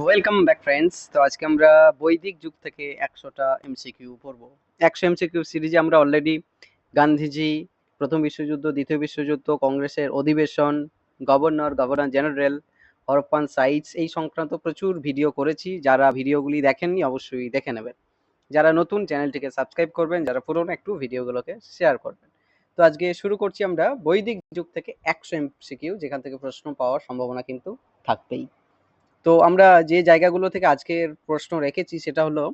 Welcome back friends তো আজকে আমরা বৈদিক যুগ থেকে একশোটা এমসিকিউ পড়ব। একশো এমসিকিউ সিরিজে আমরা অলরেডি গান্ধীজি, প্রথম বিশ্বযুদ্ধ, দ্বিতীয় বিশ্বযুদ্ধ, কংগ্রেসের অধিবেশন, governor governor general, Harappan sites এই সংক্রান্ত প্রচুর ভিডিও করেছি। যারা ভিডিওগুলি দেখেননি, অবশ্যই দেখে নেবেন। যারা নতুন, চ্যানেলটিকে সাবস্ক্রাইব করবেন। যারা পুরনো, একটু ভিডিওগুলোকে শেয়ার করবেন। তো আজকে শুরু করছি আমরা বৈদিক যুগ থেকে একশো এমসিকিউ যেখান থেকে প্রশ্ন পাওয়ার সম্ভাবনা কিন্তু থাকবেই। তো আমরা যে জায়গাগুলো থেকে আজকের প্রশ্ন রেখেছি সেটা হলো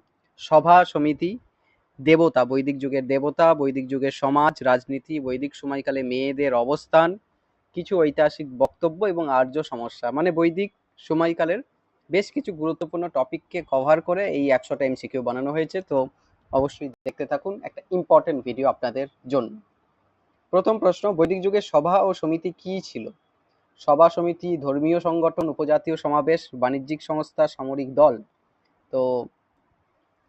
সভা সমিতি, দেবতা, বৈদিক যুগের দেবতা, বৈদিক যুগের সমাজ, রাজনীতি, বৈদিক সময়কালে মেয়েদের অবস্থান, কিছু ঐতিহাসিক বক্তব্য এবং আর্য সমস্যা। মানে বৈদিক সময়কালের বেশ কিছু গুরুত্বপূর্ণ টপিককে কভার করে এই একশোটা এমসিকিউ বানানো হয়েছে। তো অবশ্যই দেখতে থাকুন, একটা ইম্পর্টেন্ট ভিডিও আপনাদের জন্য। প্রথম প্রশ্ন, বৈদিক যুগের সভা ও সমিতি কি ছিল? সভা সমিতি, ধর্মীয় সংগঠন, উপজাতীয় সমাবেশ, বাণিজ্যিক সংস্থা, সামরিক দল। তো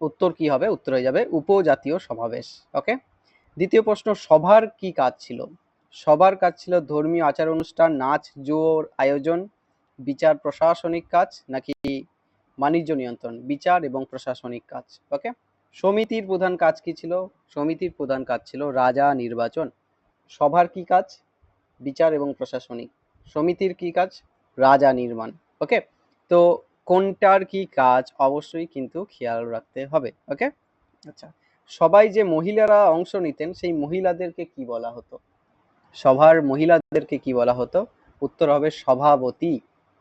উত্তর কি হবে? উত্তর হয়ে যাবে উপজাতীয় সমাবেশ। ওকে দ্বিতীয় প্রশ্ন, সভার কি কাজ ছিল? সবার কাজ ছিল ধর্মীয় আচার অনুষ্ঠান, নাচ জোর আয়োজন, বিচার, প্রশাসনিক কাজ, নাকি বাণিজ্য নিয়ন্ত্রণ, বিচার এবং প্রশাসনিক কাজ? ওকে সমিতির প্রধান কাজ কি ছিল? সমিতির প্রধান কাজ ছিল রাজা নির্বাচন। সভার কি কাজ? বিচার এবং প্রশাসনিক সমিতির কি কাজ? রাজা নির্মাণ ওকে তো কোনটার কি কাজ? অবশ্যই কিন্তু খেয়াল রাখতে হবে ওকে আচ্ছা সবাই যে মহিলারা অংশ নিতেন, সেই মহিলাদেরকে কি বলা হতো? সভার মহিলাদেরকে কি বলা হতো? উত্তর হবে সভাপতি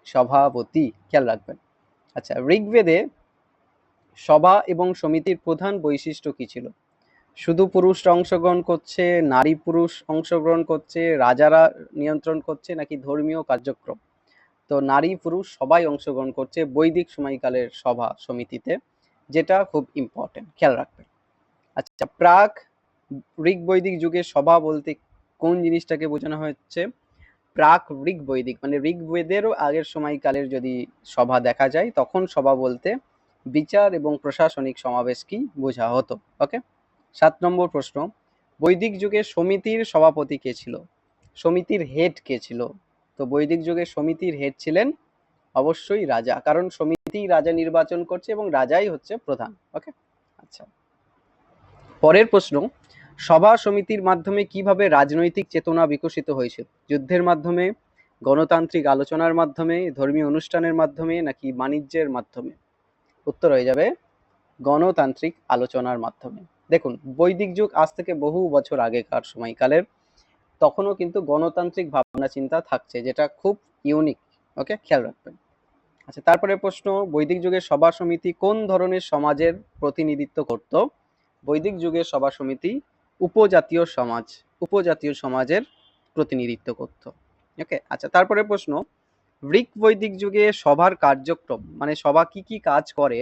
সভাপতি, খেয়াল রাখবেন। আচ্ছা ঋগ্বেদে সভা এবং সমিতির প্রধান বৈশিষ্ট্য কি ছিল? শুধু পুরুষরা অংশগ্রহণ করছে, নারী পুরুষ অংশগ্রহণ করছে, রাজারা নিয়ন্ত্রণ করছে নাকি ধর্মীয় কার্যক্রম? তো নারী পুরুষ সবাই অংশগ্রহণ করছে বৈদিক সময়কালের সভা সমিতিতে, যেটা খুব ইম্পর্টেন্ট খেয়াল রাখবেন। আচ্ছা প্রাক ঋগ বৈদিক যুগে সভা বলতে কোন জিনিসটাকে বোঝানো হচ্ছে? প্রাক ঋগ বৈদিক মানে ঋগ্বেদেরও আগের সময়কালের যদি সভা দেখা যায়, তখন সভা বলতে বিচার এবং প্রশাসনিক সমাবেশ কি বোঝা হতো ওকে সাত নম্বর প্রশ্ন, বৈদিক যুগে সমিতির সভাপতি কে ছিল? সমিতির হেড কে ছিল? তো বৈদিক যুগে সমিতির হেড ছিলেন অবশ্যই রাজা, কারণ সমিতি রাজা নির্বাচন করছে এবং রাজাই হচ্ছে প্রধান ওকে আচ্ছা। পরের প্রশ্ন, সভা সমিতির মাধ্যমে কীভাবে রাজনৈতিক চেতনা বিকশিত হয়েছিল যুদ্ধের মাধ্যমে, গণতান্ত্রিক আলোচনার মাধ্যমে, ধর্মীয় অনুষ্ঠানের মাধ্যমে, নাকি বাণিজ্যের মাধ্যমে? উত্তর হয়ে যাবে, গণতান্ত্রিক আলোচনার মাধ্যমে। দেখুন, বৈদিক যুগ আজ থেকে বহু বছর আগেকার সময়কালের, তখনও কিন্তু গণতান্ত্রিক ভাবনা, চিন্তা থাকছে, যেটা খুব ইউনিক ওকে খেয়াল রাখবেন। আচ্ছা তারপরে প্রশ্ন, বৈদিক যুগের সভা সমিতি কোন ধরনের সমাজের প্রতিনিধিত্ব করত? বৈদিক যুগের সভা সমিতি উপজাতীয় সমাজ, উপজাতীয় সমাজের প্রতিনিধিত্ব করত ওকে আচ্ছা তারপরে প্রশ্ন, ঋক বৈদিক যুগে সভার কার্যক্রম মানে সভা কি কি কাজ করে,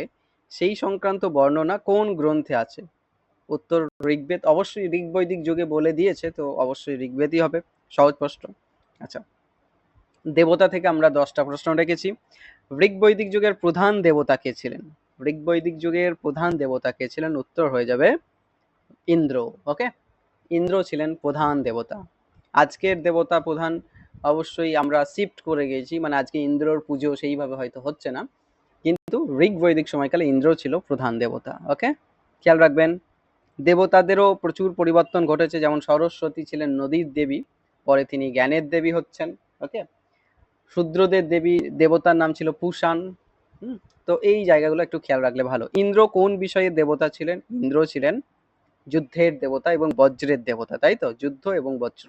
সেই সংক্রান্ত বর্ণনা কোন গ্রন্থে আছে? উত্তর ঋগ্বেদ অবশ্যই ঋগ বৈদিক যুগে বলে দিয়েছে, তো অবশ্যই ঋগ্বেদই হবে। সহজ প্রশ্ন। আচ্ছা। দেবতা থেকে আমরা দশটা প্রশ্ন রেখেছি। ঋগ বৈদিক যুগের প্রধান দেবতা কে ছিলেন? ঋগ বৈদিক যুগের প্রধান দেবতা কে ছিলেন? উত্তর হয়ে যাবে ইন্দ্র ওকে ইন্দ্র ছিলেন প্রধান দেবতা। আজকের দেবতা প্রধান অবশ্যই আমরা শিফট করে গেছি মানে আজকে ইন্দ্রর পুজো সেইভাবে হয়তো হচ্ছে না। কিন্তু ঋগ বৈদিক সময়কালে ইন্দ্র ছিল প্রধান দেবতা ওকে খেয়াল রাখবেন। দেবতাদেরও প্রচুর পরিবর্তন ঘটেছে। যেমন সরস্বতী ছিলেন নদীর দেবী, পরে তিনি জ্ঞানের দেবী হচ্ছেন ওকে শূদ্রদের দেবী, দেবতার নাম ছিল পুষান তো এই জায়গাগুলো একটু খেয়াল রাখলে ভালো। ইন্দ্র কোন বিষয়ে দেবতা ছিলেন? ইন্দ্র ছিলেন যুদ্ধের দেবতা এবং বজ্রের দেবতা, তাই তো? যুদ্ধ এবং বজ্র।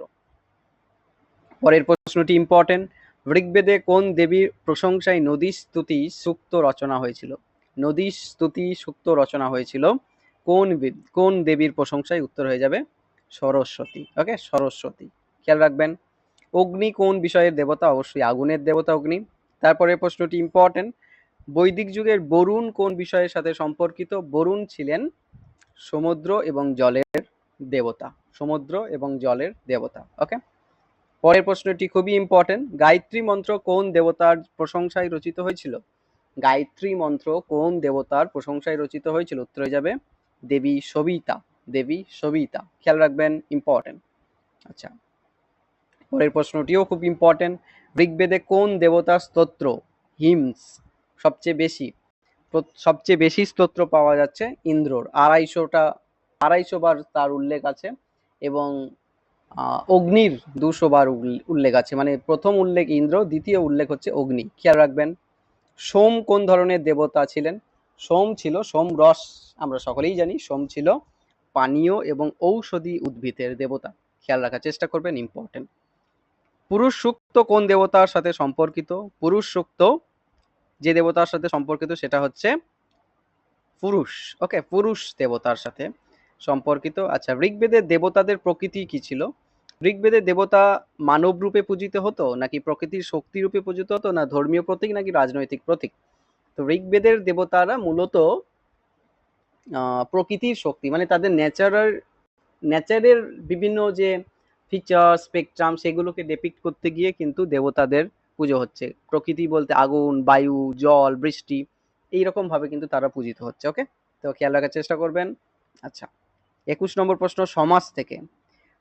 পরের প্রশ্নটি ইম্পর্টেন্ট ঋগ্বেদে কোন দেবীর প্রশংসায় নদী স্তুতি সুক্ত রচনা হয়েছিল? নদী স্তুতি সুক্ত রচনা হয়েছিল কোন কোন দেবীর প্রশংসায় উত্তর হয়ে যাবে? সরস্বতী। ওকে সরস্বতী। খেয়াল রাখবেন। অগ্নি কোন বিষয়ের দেবতা? অবশ্যই আগুনের দেবতা অগ্নি। তারপরে প্রশ্নটি ইম্পর্টেন্ট বৈদিক যুগের বরুণ কোন বিষয়ের সাথে সম্পর্কিত? বরুণ ছিলেন সমুদ্র এবং জলের দেবতা। সমুদ্র এবং জলের দেবতা। ওকে পরের প্রশ্নটি খুবই ইম্পর্টেন্ট গায়ত্রী মন্ত্র কোন দেবতার প্রশংসায় রচিত হয়েছিল? গায়ত্রী মন্ত্র কোন দেবতার প্রশংসায় রচিত হয়েছিল? উত্তর হয়ে যাবে দেবী সবিতা দেবী সবিতা। খেয়াল রাখবেন ইম্পর্টেন্ট আচ্ছা পরের প্রশ্নটিও খুব ইম্পর্টেন্ট ঋগ্বেদে কোন দেবতার স্তোত্র? হিমস, সবচেয়ে বেশি সবচেয়ে বেশি স্তোত্র পাওয়া যাচ্ছে ইন্দ্রর। আড়াইশোটা আড়াইশো বার তার উল্লেখ আছে এবং অগ্নির দুশো বার উল্লে- উল্লেখ আছে। মানে প্রথম উল্লেখ ইন্দ্র, দ্বিতীয় উল্লেখ হচ্ছে অগ্নি। খেয়াল রাখবেন, সোম কোন ধরনের দেবতা ছিলেন? সোম ছিল সোম রস। আমরা সকলেই জানি সোম ছিল পানীয় এবং ঔষধি উদ্ভিদের দেবতা। খেয়াল রাখার চেষ্টা করবেন ইম্পর্টেন্ট পুরুষ সুক্ত কোন দেবতার সাথে সম্পর্কিত? পুরুষ সুক্ত যে দেবতার সাথে সম্পর্কিত সেটা হচ্ছে পুরুষ ওকে পুরুষ দেবতার সাথে সম্পর্কিত। আচ্ছা ঋগ্বেদের দেবতাদের প্রকৃতি কি ছিল? ঋগ্বেদের দেবতা মানব রূপে পূজিত হতো নাকি প্রকৃতির শক্তি রূপে পূজিত হতো না ধর্মীয় প্রতীক নাকি রাজনৈতিক প্রতীক? তো ঋগ্বেদের দেবতারা মূলত প্রকৃতির শক্তি মানে তাদের ন্যাচারাল, ন্যাচারের বিভিন্ন যে ফিচার স্পেকট্রাম সেগুলোকে ডেপিক্ট করতে গিয়ে কিন্তু দেবতাদের পুজো হচ্ছে। প্রকৃতি বলতে আগুন, বায়ু, জল, বৃষ্টি এইরকম ভাবে কিন্তু তারা পূজিত হচ্ছে ওকে তো খেয়াল রাখার চেষ্টা করবেন। আচ্ছা একুশ নম্বর প্রশ্ন, সমাজ থেকে।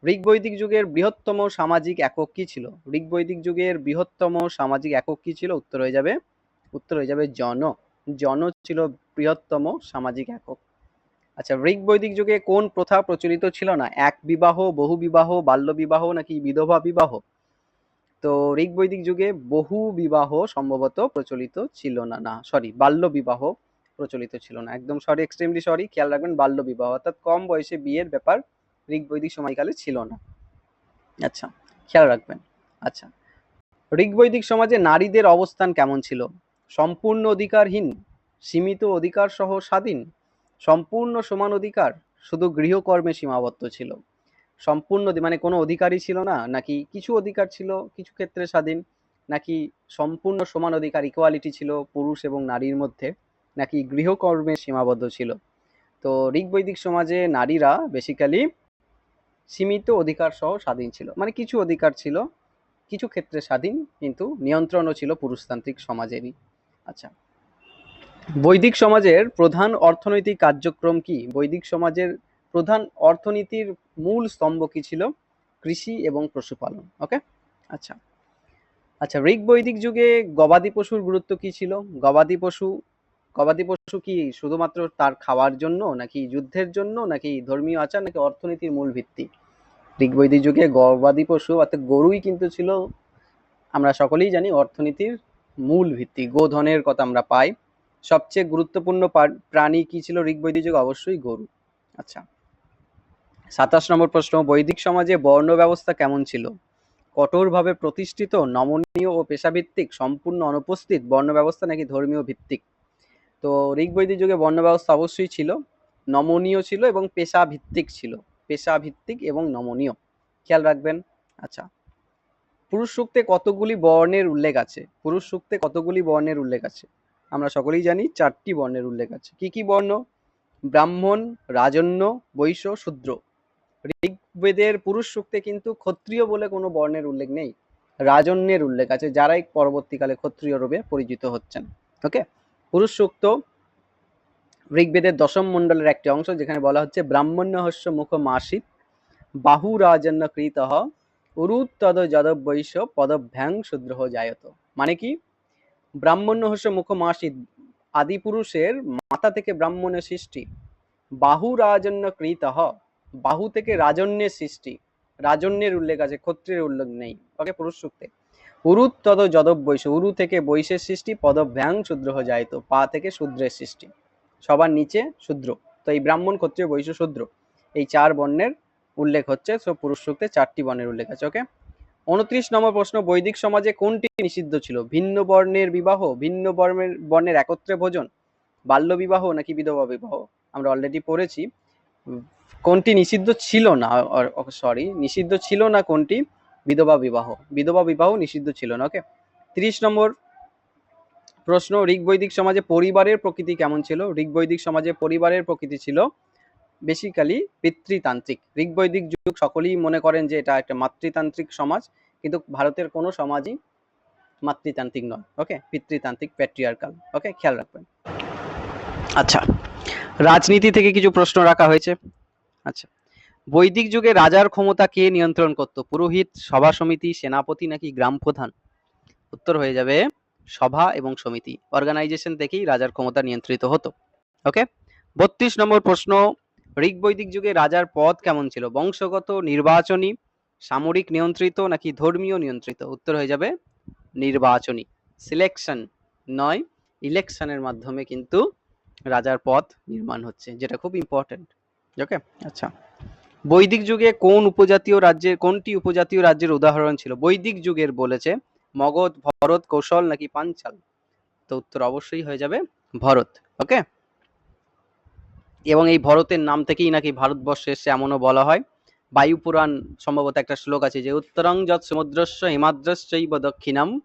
ঋগ্বৈদিক যুগের বৃহত্তম সামাজিক একক কি ছিল? ঋগ্বৈদিক যুগের বৃহত্তম সামাজিক একক কি ছিল? উত্তর হয়ে যাবে, উত্তর হয়ে যাবে জন। জন ছিল বৃহত্তম সামাজিক একক। আচ্ছা ঋগ্বৈদিক যুগে কোন প্রথা প্রচলিত ছিল না? এক বিবাহ, বহু বিবাহ, বাল্য বিবাহ নাকি বিধবা বিবাহ? তো ঋগ বৈদিক যুগে বহু বিবাহ সম্ভবত প্রচলিত ছিল না না সরি বাল্য বিবাহ প্রচলিত ছিল না। একদম সরি এক্সট্রিমলি সরি খেয়াল রাখবেন, বাল্য বিবাহ, অর্থাৎ কম বয়সে বিয়ের ব্যাপার ঋগ বৈদিক সময়কালে ছিল না। আচ্ছা খেয়াল রাখবেন। আচ্ছা ঋগ বৈদিক সমাজে নারীদের অবস্থান কেমন ছিল? সম্পূর্ণ অধিকারহীন, সীমিত অধিকার সহ স্বাধীন সম্পূর্ণ সমান অধিকার, শুধু গৃহকর্মে সীমাবদ্ধ ছিল। সম্পূর্ণ মানে কোনো অধিকারই ছিল না, নাকি কিছু অধিকার ছিল, কিছু ক্ষেত্রে স্বাধীন, নাকি সম্পূর্ণ সমান অধিকার ইকুয়ালিটি ছিল পুরুষ এবং নারীর মধ্যে, নাকি গৃহকর্মে সীমাবদ্ধ ছিল। তো ঋগ্বৈদিক সমাজে নারীরা বেসিক্যালি সীমিত অধিকার সহ স্বাধীন ছিল। মানে কিছু অধিকার ছিল, কিছু ক্ষেত্রে স্বাধীন, কিন্তু নিয়ন্ত্রণও ছিল পুরুষতান্ত্রিক সমাজেরই। আচ্ছা। বৈদিক সমাজের প্রধান অর্থনৈতিক কার্যক্রম কি? বৈদিক সমাজের প্রধান অর্থনীতির মূল স্তম্ভ কি ছিল? কৃষি এবং পশুপালন ওকে আচ্ছা। আচ্ছা ঋগ বৈদিক যুগে গবাদি পশুর গুরুত্ব কি ছিল? গবাদি পশু গবাদি পশু কি শুধুমাত্র তার খাওয়ার জন্য, নাকি যুদ্ধের জন্য, নাকি ধর্মীয় আচার, নাকি অর্থনীতির মূল ভিত্তি? ঋগ বৈদিক যুগে গবাদি পশু, অর্থাৎ গরুই কিন্তু ছিল, আমরা সকলেই জানি, অর্থনীতির মূল ভিত্তি। গোধনের কথা আমরা পাই। সবচেয়ে গুরুত্বপূর্ণ প্রাণী কি ছিল ঋগ্বৈদিক যুগে? অবশ্যই গরু। আচ্ছা। সাতাশ নম্বর প্রশ্ন, বৈদিক সমাজে বর্ণ ব্যবস্থা কেমন ছিল? কঠোরভাবে প্রতিষ্ঠিত, নমনীয় ও পেশাভিত্তিক, সম্পূর্ণ অনুপস্থিত বর্ণ ব্যবস্থা নাকি ধর্মীয় ভিত্তিক? তো ঋগ্বৈদিক যুগে বর্ণ ব্যবস্থা অবশ্যই ছিল, নমনীয় ছিল এবং পেশা ভিত্তিক ছিল। পেশা ভিত্তিক এবং নমনীয়। খেয়াল রাখবেন। আচ্ছা। পুরুষ সূক্তে কতগুলি বর্ণের উল্লেখ আছে? পুরুষ সূক্তে কতগুলি বর্ণের উল্লেখ আছে? আমরা সকলেই জানি চারটি বর্ণের উল্লেখ আছে। কি কি বর্ণ? ব্রাহ্মণ, রাজন্য, বৈশ্য, শূদ্র। ঋগ্বেদের পুরুষ সূক্তে কিন্তু ক্ষত্রিয় বলে কোনো বর্ণের উল্লেখ নেই। রাজন্যের উল্লেখ আছে, যারাই পরবর্তীকালে ক্ষত্রিয় রূপে পরিচিত হচ্ছেন। ওকে? পুরুষ সূক্ত ঋগ্বেদের দশম মণ্ডলের একটি অংশ, যেখানে বলা হচ্ছে ব্রাহ্মণ্য হস্য মুখ মাসিত বাহু রাজন্য কৃত উরুত্তদ যদব বৈশ্য পদভ্যাং শূদ্র জায়ত মানে কি? ব্রাহ্মণ্য হস্য আদি পুরুষের মাথা থেকে ব্রাহ্মণের সৃষ্টি। বাহু রাজন্য কৃত। বাহু থেকে রাজন্যের সৃষ্টি। রাজন্যের উল্লেখ আছে, ক্ষত্রিয়ের উল্লেখ নেই। ওকে পুরুষ সূক্তে উরুত তদ যদব বৈশ্য উরু থেকে বৈশের সৃষ্টি পদভ্যাং শূদ্র যায়ত পা থেকে শূদ্রের সৃষ্টি। সবার নিচে শূদ্র। তো এই ব্রাহ্মণ, ক্ষত্রিয় বৈশ্য শূদ্র। এই চার বর্ণের উল্লেখ হচ্ছে, সো পুরুষ সূক্তে চারটি বর্ণের উল্লেখ আছে, ওকে? উনত্রিশ নম্বর প্রশ্ন, বৈদিক সমাজে কোনটি নিষিদ্ধ ছিল? ভিন্ন বর্ণের বিবাহ, ভিন্ন বর্ণের বর্ণের একত্রে ভোজন, বাল্য বিবাহ নাকি বিধবা বিবাহ? আমরা অলরেডি পড়েছি। কোনটি নিষিদ্ধ ছিল না সরি নিষিদ্ধ ছিল না কোনটি? বিধবা বিবাহ। বিধবা বিবাহ নিষিদ্ধ ছিল না ওকে তিরিশ নম্বর প্রশ্ন, ঋগ্বৈদিক সমাজে পরিবারের প্রকৃতি কেমন ছিল? ঋগ্বৈদিক সমাজে পরিবারের প্রকৃতি ছিল বেসিক্যালি পিতৃতান্ত্রিক। ঋগ্বৈদিক যুগ সকলেই মনে করেন যে এটা একটা মাতৃতান্ত্রিক সমাজ, কিন্তু ভারতের কোনো সমাজই মাতৃতান্ত্রিক নয় ওকে পিতৃতান্ত্রিক প্যাট্রিয়ার্কাল ওকে খেয়াল রাখবেন। আচ্ছা রাজনীতি থেকে কিছু প্রশ্ন রাখা হয়েছে। আচ্ছা বৈদিক যুগে রাজার ক্ষমতা কে নিয়ন্ত্রণ করত? পুরোহিত, সভা সমিতি, সেনাপতি নাকি গ্রাম প্রধান? উত্তর হয়ে যাবে, সভা এবং সমিতি। অর্গানাইজেশন থেকেই রাজার ক্ষমতা নিয়ন্ত্রিত হতো ওকে বত্রিশ নম্বর প্রশ্ন ঋগ বৈদিক যুগে রাজার পদ কেমন ছিল? বংশগত, নির্বাচনী, সামরিক নিয়ন্ত্রিত নাকি ধর্মীয় নিয়ন্ত্রিত? উত্তর হয়ে যাবে নির্বাচনী। সিলেকশন নয় ইলেকশনের মাধ্যমে কিন্তু রাজার পদ নির্মাণ হচ্ছে, যেটা খুব ইম্পর্টেন্ট ওকে আচ্ছা। বৈদিক যুগে কোন উপজাতীয় রাজ্যের, কোনটি উপজাতীয় রাজ্যের উদাহরণ ছিল? বৈদিক যুগের বলেছে মগধ, ভরত, কৌশল নাকি পাঞ্চাল? তো উত্তর অবশ্যই হয়ে যাবে ভরত। ওকে এবং এই ভরতের নাম থেকেই নাকি ভারতবর্ষে এসে এমনও বলা হয়। বায়ু পুরাণ সম্ভবত একটা শ্লোক আছে যে, উত্তরং যৎ সমুদ্রস্য হিমাদ্রশ্চৈব দক্ষিণাম,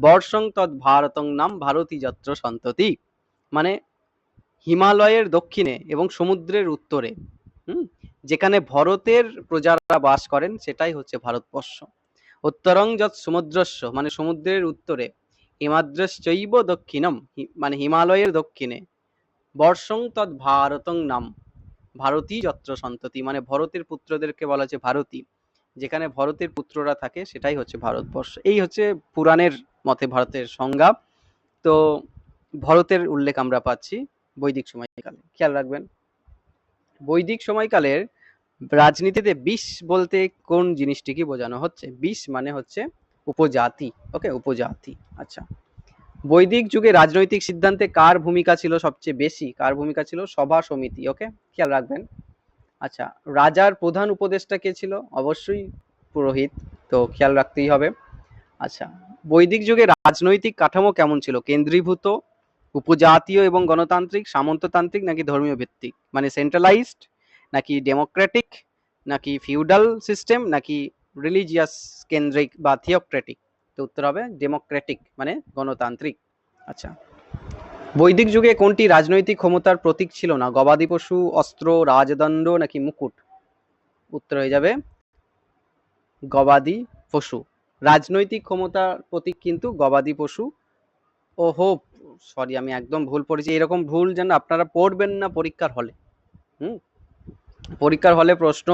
বর্ষং তৎ ভারতং নাম ভারতী যত্র সন্ততি। মানে হিমালয়ের দক্ষিণে এবং সমুদ্রের উত্তরে, হুম, যেখানে ভরতের প্রজারা বাস করেন, সেটাই হচ্ছে ভারতবর্ষ। উত্তরং যৎ সমুদ্রস্য মানে সমুদ্রের উত্তরে, হিমাদ্রশ্চৈব দক্ষিণম মানে হিমালয়ের দক্ষিণে বর্ষং তৎ ভারতং নাম। ভারতী যত্র সন্ততি মানে ভরতের পুত্রদেরকে বলা হচ্ছে ভারতী। যেখানে ভরতের পুত্ররা থাকে, সেটাই হচ্ছে ভারতবর্ষ। এই হচ্ছে পুরাণের মতে ভারতের সংজ্ঞা। তো ভরতের উল্লেখ আমরা পাচ্ছি বৈদিক সময়কালে। খেয়াল রাখবেন। বৈদিক সময়কালের রাজনীতিতে বিষ বলতে কোন জিনিসটিকে বোঝানো হচ্ছে? বিষ মানে হচ্ছে উপজাতি। ওকে, উপজাতি। আচ্ছা। বৈদিক যুগে রাজনৈতিক সিদ্ধান্তে কার ভূমিকা ছিল সবচেয়ে বেশি? কার ভূমিকা ছিল? সভা সমিতি, ওকে? খেয়াল রাখবেন। আচ্ছা রাজার প্রধান উপদেষ্টা কে ছিল? অবশ্যই পুরোহিত, তো খেয়াল রাখতেই হবে। আচ্ছা বৈদিক যুগে রাজনৈতিক কাঠামো কেমন ছিল? কেন্দ্রীভূত, উপজাতীয় এবং গণতান্ত্রিক, সামন্ততান্ত্রিক নাকি ধর্মীয় ভিত্তিক? মানে সেন্ট্রালাইজড নাকি ডেমোক্রেটিক নাকি ফিউডাল সিস্টেম নাকি রিলিজিয়াস কেন্দ্রিক বা থিওক্রেটিক তো উত্তর হবে ডেমোক্রেটিক মানে গণতান্ত্রিক। আচ্ছা। বৈদিক যুগে কোনটি রাজনৈতিক ক্ষমতার প্রতীক ছিল না? গবাদি পশু অস্ত্র রাজদণ্ড নাকি মুকুট? উত্তর হয়ে যাবে গবাদি পশু। রাজনৈতিক ক্ষমতার প্রতীক কিন্তু গবাদি পশু। ও হো সরি আমি একদম ভুল পড়েছি। এরকম ভুল যেন আপনারা পড়বেন না পরীক্ষার হলে। হুম? পরীক্ষার হলে প্রশ্ন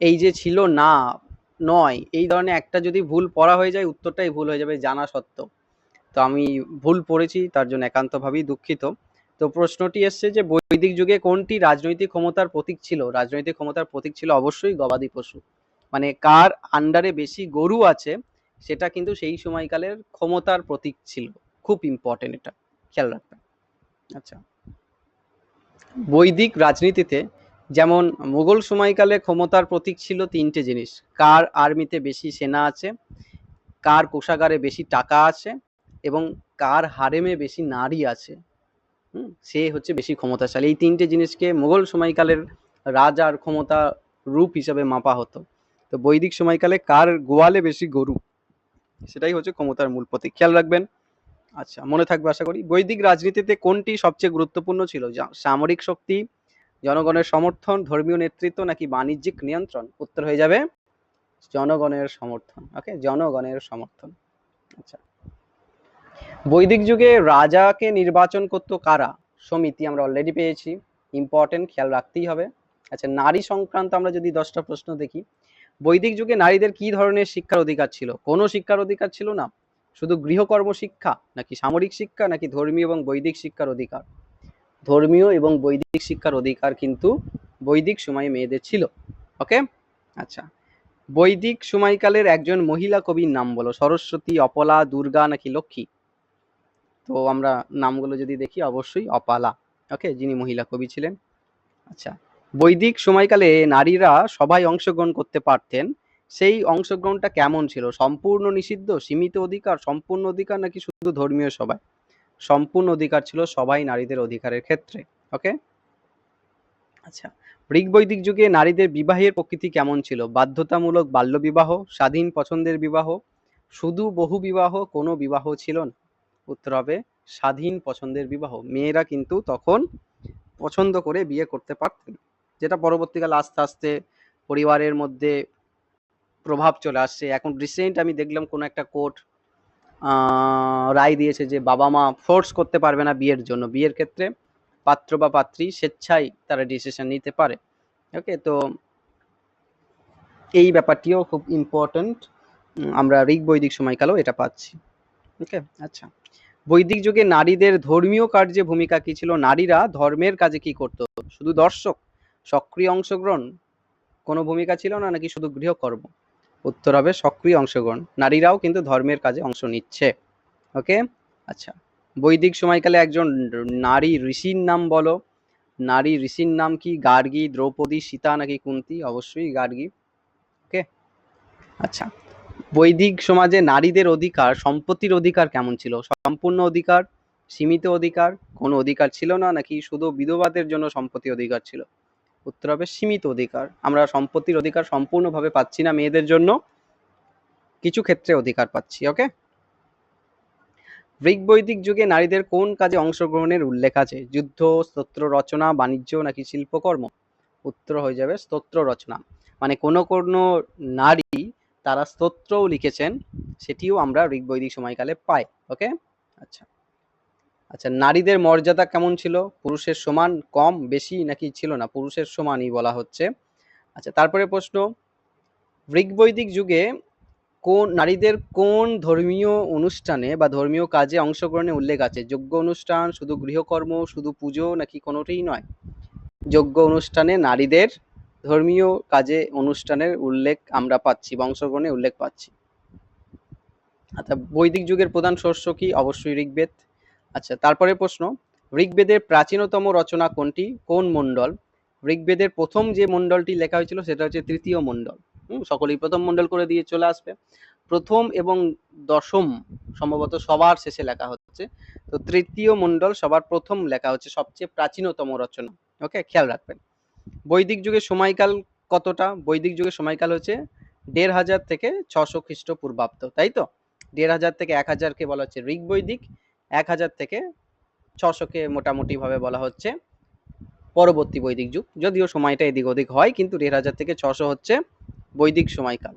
এই যে ছিল না নয়। এই ধরনের একটা যদি ভুল পড়া হয়ে যায়, উত্তরটাই ভুল হয়ে যাবে, জানা সত্ত্বেও। তো আমি ভুল পড়েছি, তার জন্য একান্তভাবেই দুঃখিত। তো প্রশ্নটি এসছে যে, বৈদিক যুগে কোনটি রাজনৈতিক ক্ষমতার প্রতীক ছিল? রাজনৈতিক ক্ষমতার প্রতীক ছিল অবশ্যই গবাদি পশু। মানে কার আন্ডারে বেশি গরু আছে, সেটা কিন্তু সেই সময়কালের ক্ষমতার প্রতীক ছিল। খুব ইম্পর্টেন্ট এটা। খেয়াল রাখবেন। আচ্ছা। বৈদিক রাজনীতিতে যেমন, মুঘল সময়কালে ক্ষমতার প্রতীক ছিল তিনটে জিনিস। কার আর্মিতে বেশি সেনা আছে, কার কোষাগারে বেশি টাকা আছে, এবং কার হারেমে বেশি নারী আছে। সে হচ্ছে বেশি ক্ষমতাশালী। এই তিনটে জিনিসকে মুঘল সময়কালের রাজার ক্ষমতা রূপ হিসাবে মাপা হতো। তো বৈদিক সময়কালে কার গোয়ালে বেশি গরু? সেটাই হচ্ছে ক্ষমতার মূল প্রতীক। খেয়াল রাখবেন। আচ্ছা মনে থাকবে আশা করি। বৈদিক রাজনীতিতে কোনটি সবচেয়ে গুরুত্বপূর্ণ ছিল? সামরিক শক্তি জনগণের সমর্থন, ধর্মীয় নেতৃত্ব নাকি বাণিজ্যিক নিয়ন্ত্রণ? উত্তর হয়ে যাবে জনগণের সমর্থন। ওকে জনগণের সমর্থন। আচ্ছা। বৈদিক যুগে রাজাকে নির্বাচন করতো কারা? সমিতি আমরা অলরেডি পেয়েছি। ইম্পর্টেন্ট খেয়াল রাখতেই হবে। আচ্ছা নারী সংক্রান্ত আমরা যদি দশটা প্রশ্ন দেখি, বৈদিক যুগে নারীদের কি ধরনের শিক্ষার অধিকার ছিল? কোনো শিক্ষার অধিকার ছিল না। শুধু গৃহকর্ম শিক্ষা নাকি সামরিক শিক্ষা নাকি ধর্মীয় এবং বৈদিক শিক্ষার অধিকার? ধর্মীয় এবং বৈদিক শিক্ষার অধিকার কিন্তু বৈদিক সময়ে মেয়েদের ছিল। ওকে আচ্ছা। বৈদিক সময়কালের একজন মহিলা কবির নাম বলো। সরস্বতী, অপলা, দুর্গা নাকি লক্ষ্মী? তো আমরা নামগুলো যদি দেখি, অবশ্যই অপালা। ওকে যিনি মহিলা কবি ছিলেন। আচ্ছা। বৈদিক সময়কালে নারীরা সবাই অংশগ্রহণ করতে পারতেন। সেই অংশগ্রহণটা কেমন ছিল? সম্পূর্ণ নিষিদ্ধ? সীমিত অধিকার? সম্পূর্ণ অধিকার নাকি শুধু ধর্মীয় সভায়? সম্পূর্ণ অধিকার ছিল সবাই নারীদের অধিকারের ক্ষেত্রে ওকে আচ্ছা ঋগ বৈদিক যুগে নারীদের বিবাহের প্রকৃতি কেমন ছিল? বাধ্যতামূলক বাল্যবিবাহ, স্বাধীন পছন্দের বিবাহ, শুধু বহু বিবাহ, কোনো বিবাহ ছিল না। উত্তর হবে, স্বাধীন পছন্দের বিবাহ। মেয়েরা কিন্তু তখন পছন্দ করে বিয়ে করতে পারতেন যেটা পরবর্তীকালে আস্তে আস্তে পরিবারের মধ্যে প্রভাব চলে আসছে। এখন রিসেন্ট আমি দেখলাম কোনো একটা কোর্ট রায় দিয়েছে যে বাবা মা ফোর্স করতে পারবে না বিয়ের জন্য। বিয়ের ক্ষেত্রে পাত্র বা পাত্রী স্বেচ্ছায় তারা ডিসিশন নিতে পারে। ওকে তো এই ব্যাপারটিও খুব ইম্পর্ট্যান্ট আমরা ঋগ বৈদিক সময়কালেও এটা পাচ্ছি। ওকে আচ্ছা। বৈদিক যুগে নারীদের ধর্মীয় কার্যে ভূমিকা কি ছিল? নারীরা ধর্মের কাজে কি করতো? শুধু দর্শক? সক্রিয় অংশগ্রহণ কোনো ভূমিকা ছিল না? নাকি শুধু গৃহকর্ম? উত্তর হবে সক্রিয় অংশগ্রহণ। নারীরাও কিন্তু ধর্মের কাজে অংশ নিচ্ছে। ওকে? আচ্ছা। বৈদিক সময়কালে একজন নারী ঋষির নাম বলো। নারী ঋষির নাম কি? গার্গী, দ্রৌপদী, সীতা নাকি কুন্তি? অবশ্যই গার্গী। ওকে? আচ্ছা। বৈদিক সমাজে নারীদের অধিকার, সম্পত্তির অধিকার কেমন ছিল? সম্পূর্ণ অধিকার? সীমিত অধিকার? কোনো অধিকার ছিল না নাকি শুধু বিধবাদের জন্য সম্পত্তি অধিকার ছিল? উত্তর হবে সীমিত অধিকার। আমরা সম্পত্তির অধিকার সম্পূর্ণভাবে পাচ্ছি না মেয়েদের জন্য। কিছু ক্ষেত্রে অধিকার পাচ্ছি ওকে ঋগ বৈদিক যুগে নারীদের কোন কাজে অংশগ্রহণের উল্লেখ আছে? যুদ্ধ, স্তোত্র রচনা, বাণিজ্য নাকি শিল্পকর্ম? উত্তর হয়ে যাবে স্তোত্র রচনা। মানে কোনো কোনো নারী তারা স্তোত্রও লিখেছেন, সেটিও আমরা ঋগ বৈদিক সময়কালে পাই ওকে আচ্ছা। আচ্ছা নারীদের মর্যাদা কেমন ছিল? পুরুষের সমান, কম, বেশি নাকি ছিল না? পুরুষের সমানই বলা হচ্ছে। আচ্ছা তারপরে প্রশ্ন। ঋগ বৈদিক যুগে কোন, নারীদের কোন ধর্মীয় অনুষ্ঠানে বা ধর্মীয় কাজে অংশগ্রহণে উল্লেখ আছে? যোগ্য অনুষ্ঠান, শুধু গৃহকর্ম, শুধু পুজো নাকি কোনোটিই নয়? যোগ্য অনুষ্ঠানে নারীদের ধর্মীয় কাজে অনুষ্ঠানের উল্লেখ আমরা পাচ্ছি বা অংশগ্রহণে উল্লেখ পাচ্ছি। আচ্ছা বৈদিক যুগের প্রধান শস্য কি? অবশ্যই ঋগ্বেদ। আচ্ছা তারপরে প্রশ্ন, ঋগ্বেদের প্রাচীনতম রচনা কোনটি? কোন মণ্ডল? ঋগ্বেদের প্রথম যে মণ্ডলটি লেখা হয়েছিল সেটা হচ্ছে তৃতীয় মণ্ডল। হুম, সকলেই প্রথম মণ্ডল করে দিয়ে চলে আসবে। প্রথম এবং দশম সম্ভবত সবার শেষে লেখা হচ্ছে। তো তৃতীয় মণ্ডল সবার প্রথম লেখা হচ্ছে সবচেয়ে প্রাচীনতম রচনা। ওকে, খেয়াল রাখবেন। বৈদিক যুগের সময়কাল কতটা? বৈদিক যুগের সময়কাল হচ্ছে দেড় হাজার থেকে ছশো খ্রিস্টপূর্বাব্দ, তাই তো? দেড় হাজার থেকে এক হাজারকে বলা হচ্ছে ঋগ বৈদিক এক হাজার থেকে ছশোকে মোটামুটি ভাবে বলা হচ্ছে। পরবর্তী বৈদিক যুগ। যদিও সময়টা এদিক ওদিক হয়, কিন্তু দেড় হাজার থেকে ছশো হচ্ছে বৈদিক সময়কাল।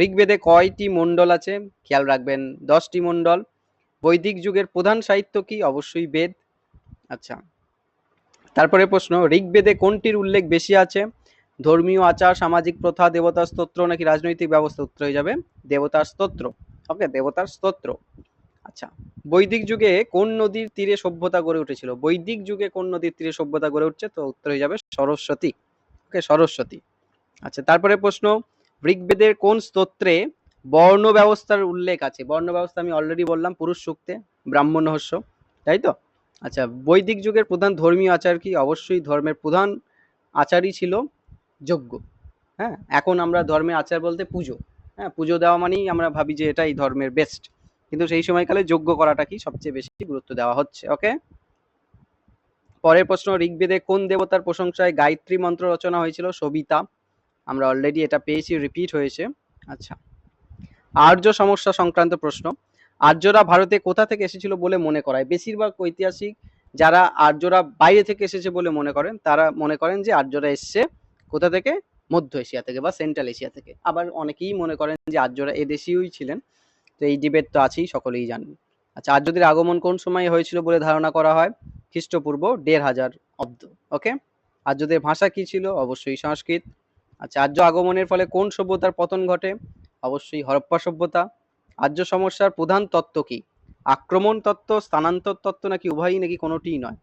ঋগ্বেদে কয়টি মণ্ডল আছে? খেয়াল রাখবেন, দশটি মণ্ডল। বৈদিক যুগের প্রধান সাহিত্য কি? অবশ্যই বেদ। আচ্ছা। তারপরে প্রশ্ন, ঋগ্বেদে কোনটির উল্লেখ বেশি আছে? ধর্মীয় আচার, সামাজিক প্রথা, দেবতার স্তোত্র নাকি রাজনৈতিক ব্যবস্থা উত্তর হয়ে যাবে? দেবতার স্তোত্র। ওকে, দেবতার স্তোত্র। আচ্ছা। বৈদিক যুগে কোন নদীর তীরে সভ্যতা গড়ে উঠেছিল? বৈদিক যুগে কোন নদীর তীরে সভ্যতা গড়ে উঠছে? তো উত্তর হয়ে যাবে সরস্বতী। ওকে, সরস্বতী। আচ্ছা তারপরে প্রশ্ন, ঋগ্বেদের কোন স্তোত্রে বর্ণ ব্যবস্থার উল্লেখ আছে? বর্ণ ব্যবস্থা আমি অলরেডি বললাম, পুরুষ সূক্তে, ব্রাহ্মণ রহস্য তাই তো? আচ্ছা বৈদিক যুগের প্রধান ধর্মীয় আচার কি? অবশ্যই ধর্মের প্রধান আচারই ছিল যজ্ঞ। হ্যাঁ এখন আমরা ধর্মের আচার বলতে পুজো। হ্যাঁ পুজো দেওয়া মানেই আমরা ভাবি যে এটাই ধর্মের বেস্ট কিন্তু সেই সময়কালে যজ্ঞ করাটা কি সবচেয়ে বেশি গুরুত্ব দেওয়া হচ্ছে ওকে পরের প্রশ্ন, ঋগ্বেদে কোন দেবতার প্রশংসায় গায়ত্রী মন্ত্র রচনা হয়েছিল? সবিতা। আমরা অলরেডি এটা পেয়েছি রিপিট হয়েছে। আচ্ছা। আর্য সমস্যা সংক্রান্ত প্রশ্ন। আর্যরা ভারতে কোথা থেকে এসেছিল বলে মনে করায়? বেশিরভাগ ঐতিহাসিক যারা আর্যরা বাইরে থেকে এসেছে বলে মনে করেন, তারা মনে করেন যে আর্যরা এসছে কোথা থেকে? মধ্য এশিয়া থেকে বা সেন্ট্রাল এশিয়া থেকে। আবার অনেকেই মনে করেন যে আর্যরা এদেশীয়ই ছিলেন। তো এই ডিবেট তো আছেই, সকলেই জানেন। আচ্ছা আর্যদের আগমন কোন সময় হয়েছিল বলে ধারণা করা হয়? খ্রিস্টপূর্ব দেড় হাজার অব্দ, ওকে? আর্যদের ভাষা কি ছিল? অবশ্যই সংস্কৃত। আচ্ছা আর্য আগমনের ফলে কোন সভ্যতার পতন ঘটে? অবশ্যই হরপ্পা সভ্যতা। আর্য সমস্যার প্রধান তত্ত্ব কি? আক্রমণ তত্ত্ব, স্থানান্তর তত্ত্ব নাকি উভয়ই নাকি কোনোটিই নয়?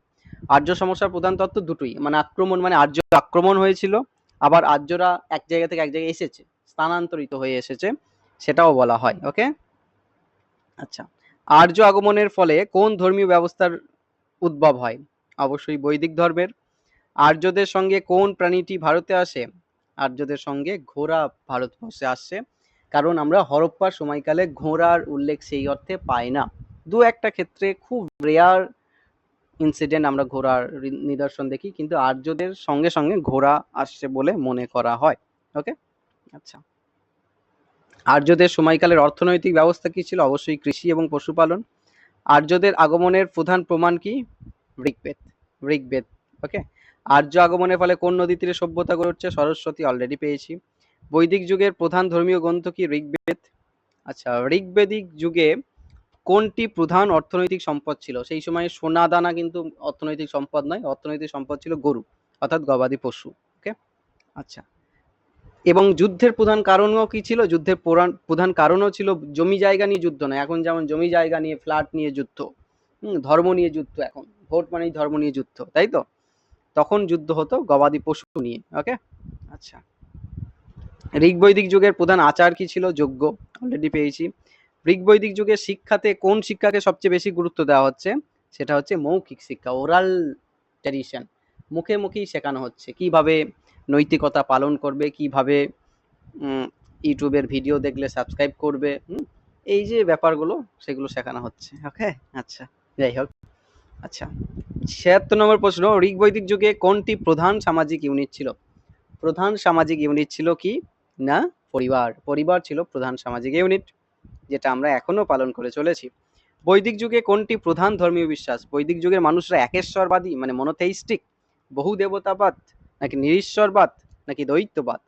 আর্য সমস্যার প্রধান তত্ত্ব দুটোই মানে আক্রমণ মানে আর্য আক্রমণ হয়েছিল, আবার আর্যরা এক জায়গা থেকে এক জায়গায় এসেছে, স্থানান্তরিত হয়ে এসেছে, সেটাও বলা হয়, ওকে? আচ্ছা আর্য আগমনের ফলে কোন ধর্মীয় ব্যবস্থার উদ্ভব হয়? অবশ্যই বৈদিক ধর্মের। আর্যদের সঙ্গে কোন প্রাণীটি ভারতে আসে? আর্যদের সঙ্গে ঘোড়া ভারতবর্ষে আসছে কারণ আমরা হরপ্পার সময়কালে ঘোড়ার উল্লেখ সেই অর্থে পাই না। দু একটা ক্ষেত্রে খুব রেয়ার ইনসিডেন্ট আমরা ঘোড়ার নিদর্শন দেখি, কিন্তু আর্যদের সঙ্গে সঙ্গে ঘোড়া আসছে বলে মনে করা হয়। ওকে আচ্ছা। আর্যদের সময়কালের অর্থনৈতিক ব্যবস্থা কি ছিল? অবশ্যই কৃষি এবং পশুপালন। আর্যদের আগমনের প্রধান প্রমাণ কি? ঋগ্বেদ। ঋগ্বেদ ওকে আর্য আগমনের ফলে কোন নদী তীরে সভ্যতা গড়ে উঠছে? সরস্বতী অলরেডি পেয়েছি। বৈদিক যুগের প্রধান ধর্মীয় গ্রন্থ কি? ঋগ্বেদ। আচ্ছা ঋগ্বেদিক যুগে কোনটি প্রধান অর্থনৈতিক সম্পদ ছিল? সেই সময় সোনা দানা কিন্তু অর্থনৈতিক সম্পদ নয়। অর্থনৈতিক সম্পদ ছিল গরু, অর্থাৎ গবাদি পশু ওকে আচ্ছা এবং যুদ্ধের প্রধান কারণও কি ছিল? যুদ্ধের প্রধান কারণও ছিল জমি জায়গা নিয়ে যুদ্ধ নয়। এখন যেমন জমি জায়গা নিয়ে ফ্ল্যাট নিয়ে যুদ্ধ হুম, ধর্ম নিয়ে যুদ্ধ এখন। ভোট মানেই ধর্ম নিয়ে যুদ্ধ তাই তো? তখন যুদ্ধ হতো গবাদি পশু নিয়ে ওকে আচ্ছা। ঋগ বৈদিক যুগের প্রধান আচার কি ছিল? যোগ্য অলরেডি পেয়েছি। ঋগ বৈদিক যুগের শিক্ষাতে কোন শিক্ষাকে সবচেয়ে বেশি গুরুত্ব দেওয়া হচ্ছে? সেটা হচ্ছে মৌখিক শিক্ষা ওরাল ট্র্যাডিশন মুখে মুখেই শেখানো হচ্ছে। কীভাবে নৈতিকতা পালন করবে, কীভাবে ইউটিউবের ভিডিও দেখলে সাবস্ক্রাইব করবে এই যে ব্যাপারগুলো, সেগুলো শেখানো হচ্ছে ওকে আচ্ছা যাই হোক আচ্ছা। ছিয়াত্তর নম্বর প্রশ্ন ঋগ বৈদিক যুগে কোনটি প্রধান সামাজিক ইউনিট ছিল? প্রধান সামাজিক ইউনিট ছিল কি? না, পরিবার। পরিবার ছিল প্রধান সামাজিক ইউনিট যেটা আমরা এখনও পালন করে চলেছি। বৈদিক যুগে কোনটি প্রধান ধর্মীয় বিশ্বাস? বৈদিক যুগের মানুষরা একেশ্বরবাদী মানে মনোথেইস্টিক বহু দেবতাবাদ নাকি নিরীশ্বরবাদ, নাকি দ্বৈতবাদ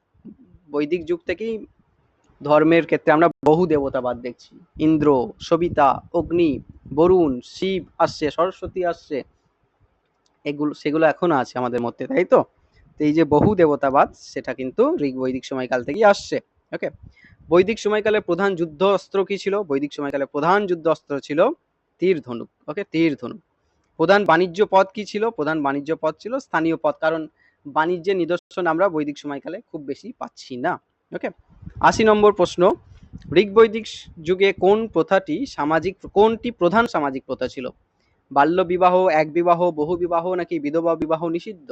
বৈদিক যুগ থেকেই ধর্মের ক্ষেত্রে আমরা বহু দেবতাবাদ দেখছি। ইন্দ্র, সবিতা, অগ্নি, বরুণ, শিব আসছে, সরস্বতী আসছে। এগুলো, সেগুলো এখনও আছে আমাদের মধ্যে, তাই তো? তো এই যে বহু দেবতাবাদ, সেটা কিন্তু ঋগ বৈদিক সময়কাল থেকেই আসছে ওকে বৈদিক সময়কালে প্রধান যুদ্ধ অস্ত্র কি ছিল? বৈদিক সময়কালে প্রধান যুদ্ধ অস্ত্র ছিল তীর ধনুক ওকে তীর ধনুক প্রধান বাণিজ্য পথ কি ছিল? প্রধান বাণিজ্য পথ ছিল স্থানীয় পথ কারণ বাণিজ্যের নিদর্শন আমরা বৈদিক সময়কালে খুব বেশি পাচ্ছি না। ওকে আশি নম্বর প্রশ্ন ঋগ বৈদিক যুগে কোন প্রথাটি সামাজিক, কোনটি প্রধান সামাজিক প্রথা ছিল? বাল্য বিবাহ, এক বিবাহ, বহু বিবাহ নাকি বিধবা বিবাহ নিষিদ্ধ?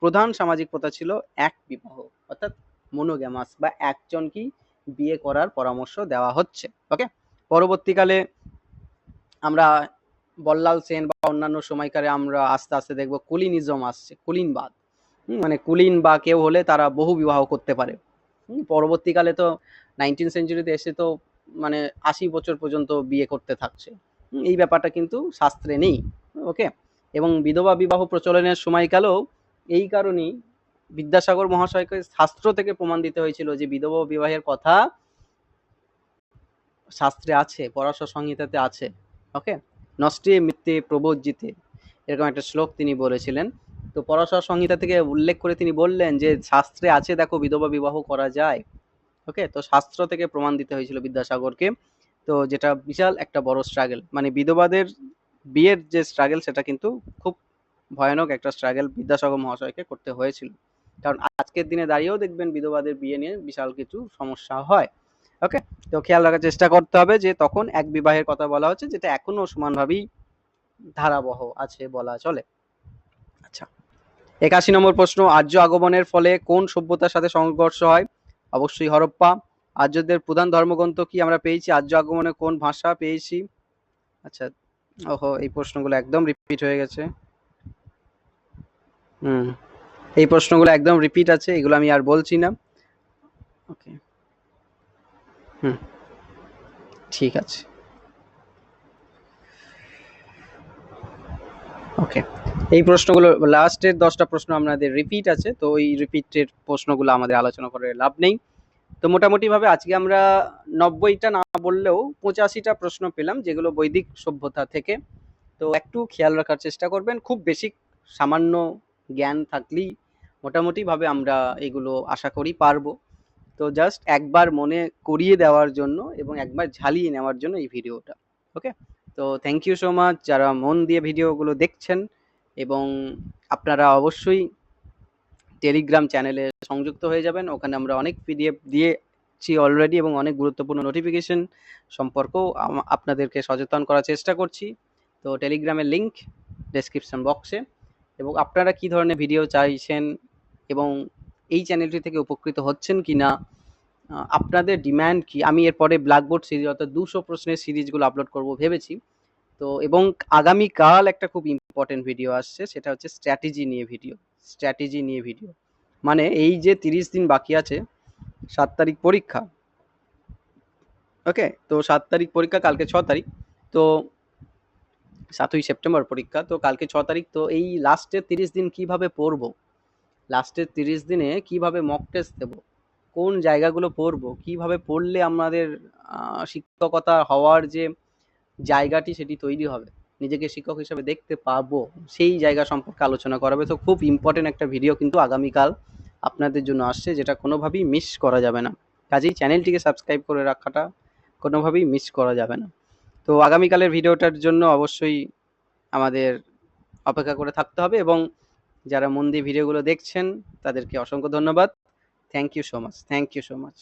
প্রধান সামাজিক প্রথা ছিল এক বিবাহ, অর্থাৎ মনোগ্যামাস বা একজনকেই বিয়ে করার পরামর্শ দেওয়া হচ্ছে। ওকে পরবর্তীকালে আমরা বল্লাল সেন বা অন্যান্য সময়কালে আমরা আস্তে আস্তে দেখব কুলিনিজম আসছে, কুলিনবাদ। মানে কুলিন বা কেউ হলে তারা বহু বিবাহ করতে পারে। পরবর্তীকালে তো নাইনটিন সেঞ্চুরিতে এসে তো মানে আশি বছর পর্যন্ত বিয়ে করতে থাকছে। এই ব্যাপারটা কিন্তু শাস্ত্রে নেই, ওকে? এবং বিধবা বিবাহ প্রচলনের সময়কালেও এই কারণেই বিদ্যাসাগর মহাশয়কে শাস্ত্র থেকে প্রমাণ দিতে হয়েছিল যে বিধবা বিবাহের কথা শাস্ত্রে আছে, পরাশর সংহিতাতে আছে, ওকে? নষ্টে মিথ্যে প্রবোজ্জিতে, এরকম একটা শ্লোক তিনি বলেছিলেন। তো পরাশর সংহিতা থেকে উল্লেখ করে তিনি বললেন যে, শাস্ত্রে আছে, দেখো, বিধবা বিবাহ করা যায়। ওকে? তো শাস্ত্র থেকে প্রমাণ দিতে হয়েছিল বিদ্যাসাগরকে। তো যেটা বিশাল একটা বড় স্ট্রাগল মানে বিধবাদের বিয়ের যে স্ট্রাগল সেটা কিন্তু খুব ভয়ানক একটা স্ট্রাগল বিদ্যাসাগর মহাশয়কে করতে হয়েছিল। কারণ আজকের দিনে দাঁড়িয়েও দেখবেন বিধবাদের বিয়ে নিয়ে বিশাল কিছু সমস্যা হয়। ওকে? তো খেয়াল রাখার চেষ্টা করতে হবে যে, তখন এক বিবাহের কথা বলা হচ্ছে, যেটা এখনও সমানভাবেই ধারাবহ আছে বলা চলে। একাশি নম্বর প্রশ্ন, আর্য আগমনের ফলে কোন সভ্যতার সাথে সংঘর্ষ হয়? অবশ্যই হরপ্পা। আর্যদের প্রধান ধর্মগ্রন্থ কি আমরা পেয়েছি? আর্য আগমনে কোন ভাষা পেয়েছি? আচ্ছা ওহো, এই প্রশ্নগুলো একদম রিপিট হয়ে গেছে। হুম, এই প্রশ্নগুলো একদম রিপিট আছে, এগুলো আমি আর বলছি না। ওকে হুম, ঠিক আছে। ওকে এই প্রশ্নগুলো, লাস্টের দশটা প্রশ্ন আমাদের রিপিট আছে, তো ওই রিপিটের প্রশ্নগুলো আমাদের আলোচনা করে লাভ নেই। তো মোটামুটিভাবে আজকে আমরা নব্বইটা না বললেও পঁচাশিটা প্রশ্ন পেলাম, যেগুলো বৈদিক সভ্যতা থেকে। তো একটু খেয়াল রাখার চেষ্টা করবেন, খুব বেশি সামান্য জ্ঞান থাকলেই মোটামুটিভাবে আমরা এগুলো আশা করি পারব। তো জাস্ট একবার মনে করিয়ে দেওয়ার জন্য এবং একবার ঝালিয়ে নেওয়ার জন্য এই ভিডিওটা ওকে তো থ্যাংক ইউ সো মাচ যারা মন দিয়ে ভিডিওগুলো দেখছেন এবং আপনারা অবশ্যই টেলিগ্রাম চ্যানেলে সংযুক্ত হয়ে যাবেন। ওখানে আমরা অনেক পিডিএফ দিয়েছি অলরেডি এবং অনেক গুরুত্বপূর্ণ নোটিফিকেশন সম্পর্কেও আপনাদেরকে সচেতন করার চেষ্টা করছি। তো টেলিগ্রামের লিঙ্ক ডেসক্রিপশন বক্সে এবং আপনারা কি ধরনের ভিডিও চাইছেন এবং এই চ্যানেলটি থেকে উপকৃত হচ্ছেন কি না আপনাদের ডিম্যান্ড কি? আমি এরপরে ব্ল্যাকবোর্ড সিরিজ অর্থাৎ দুশো প্রশ্নের সিরিজগুলো আপলোড করব ভেবেছি। তো এবং আগামীকাল একটা খুব ইম্পর্টেন্ট ভিডিও আসছে, সেটা হচ্ছে স্ট্র্যাটেজি নিয়ে ভিডিও স্ট্র্যাটেজি নিয়ে ভিডিও মানে এই যে তিরিশ দিন বাকি আছে, সাত তারিখ পরীক্ষা। ওকে তো সাত তারিখ পরীক্ষা, কালকে ছ তারিখ। তো সাতই সেপ্টেম্বর পরীক্ষা, তো কালকে ছ তারিখ। তো এই লাস্টের তিরিশ দিন কীভাবে পড়ব? লাস্টের তিরিশ দিনে কীভাবে মক টেস্ট দেবো? কোন জায়গাগুলো পড়ব? কীভাবে পড়লে আমাদের শিক্ষকতা হওয়ার যে জায়গাটি সেটি তৈরি হবে। নিজেকে শিক্ষক হিসেবে দেখতে পাবো, সেই জায়গা সম্পর্কে আলোচনা করাবে। তো খুব ইম্পর্টেন্ট একটা ভিডিও কিন্তু আগামীকাল আপনাদের জন্য আসছে, যেটা কোনোভাবেই মিস করা যাবে না। কাজেই চ্যানেলটিকে সাবস্ক্রাইব করে রাখাটা কোনোভাবেই মিস করা যাবে না। তো আগামীকালের ভিডিওটার জন্য অবশ্যই আমাদের অপেক্ষা করে থাকতে হবে এবং যারা মন দিয়ে ভিডিওগুলো দেখছেন, তাদেরকে অসংখ্য ধন্যবাদ। Thank you so much thank you so much